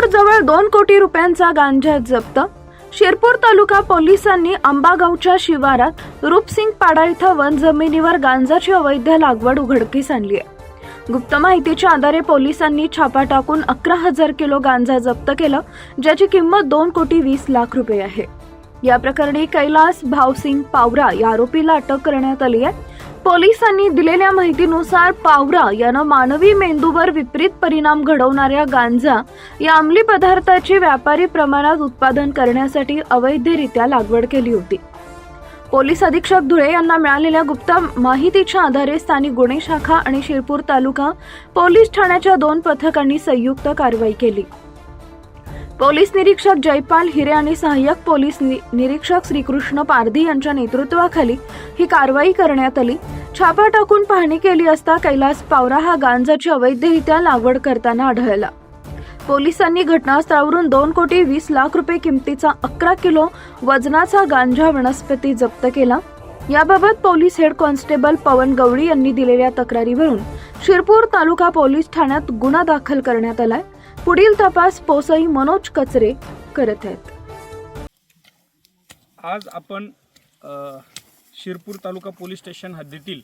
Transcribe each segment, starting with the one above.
जवळ दोन कोटी रुपयांचा गांजा जप्त. शिरपूर तालुका पोलिसांनी आंबागावच्या शिवारात रूपसिंग पाडा इथं वन जमिनीवर गांजाची अवैध लागवड उघडकीस आणली आहे. गुप्त माहितीच्या आधारे पोलिसांनी छापा टाकून अकरा हजार किलो गांजा जप्त केलं ज्याची किंमत दोन कोटी वीस लाख रुपये आहे. या प्रकरणी कैलास भावसिंग पावरा या आरोपीला अटक करण्यात आली आहे. पोलिसांनी दिलेल्या माहितीनुसार पावरा यानं मानवी मेंदूवर विपरीत परिणाम घडवणाऱ्या गांजा या अंमली पदार्थाची व्यापारी प्रमाणात उत्पादन करण्यासाठी अवैधरित्या लागवड केली होती. पोलीस अधीक्षक धुळे यांना मिळालेल्या गुप्त माहितीच्या आधारे स्थानिक गुन्हे शाखा आणि शिरपूर तालुका पोलीस ठाण्याच्या दोन पथकांनी संयुक्त कारवाई केली. पोलीस निरीक्षक जयपाल हिरे आणि सहाय्यक पोलीस नि- निरीक्षक श्रीकृष्ण पारधी यांच्या नेतृत्वाखाली ही कारवाई करण्यात आली. छापा टाकून पाहणी केली असता कैलास पावरा हा गांजाची अवैधरित्या लागवड करताना आढळला. पोलिसांनी घटनास्थळावरून दोन कोटी वीस लाख रुपये किमतीचा अकरा किलो वजनाचा गांजा वनस्पती जप्त केला. याबाबत police head constable Pawan Gawali यांनी दिलेल्या तक्रारीवरून शिरपूर तालुका पोलीस ठाण्यात गुन्हा दाखल करण्यात आलाय. पुढील तपास पोसई मनोज कचरे करत आहेत. आज आपण शिरपूर तालुका पोलीस स्टेशन हद्दीतील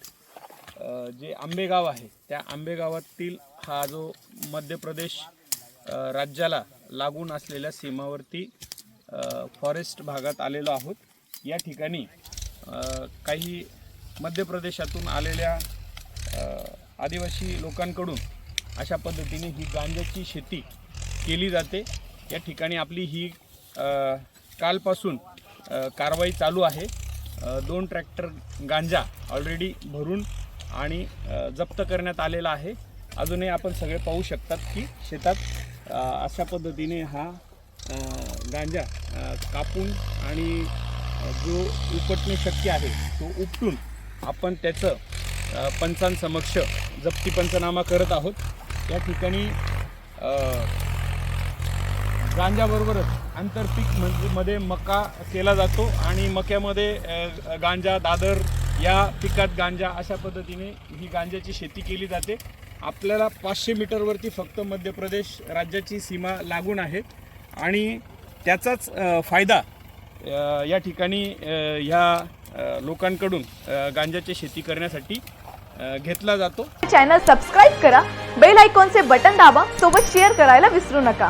जे आंबेगाव आहे त्या आंबेगावातील हा जो मध्य प्रदेश राज्याला लागून असलेल्या सीमावर्ती फॉरेस्ट भागात आलेलो आहोत. या ठिकाणी काही मध्य प्रदेशातून आलेल्या आदिवासी लोकांकडून अशा पद्धतीने ही गांजाची शेती केली जाते. या ठिकाणी आपली ही कालपासून कारवाई चालू आहे. दोन ट्रॅक्टर गांजा ऑलरेडी भरून आणि जप्त करण्यात आलेला आहे. अजूनही आपण सगळे पाहू शकतात की शेतात अशा पद्धतीने हा गांजा कापून आणि जो उपटणे शक्य आहे तो उपटून आपण त्याचं पंचांसमक्ष जप्ती पंचनामा करत आहोत. या ठिकाणी गांजाबरोबरच आंतरपीक म्हणजे मध्ये मका केला जातो आणि मक्यामध्ये गांजा दादर या पिकात गांजा अशा पद्धतीने ही गांजाची शेती केली जाते. आपल्याला पाचशे मीटरवरती फक्त मध्य प्रदेश राज्याची सीमा लागून आहे आणि त्याचाच फायदा या ठिकाणी ह्या लोकांकडून गांजाची शेती करण्यासाठी घेतला जातो. चॅनल सबस्क्राईब करा. बेल आयकॉनचे बटन दाबा. सोबत शेअर करायला विसरू नका.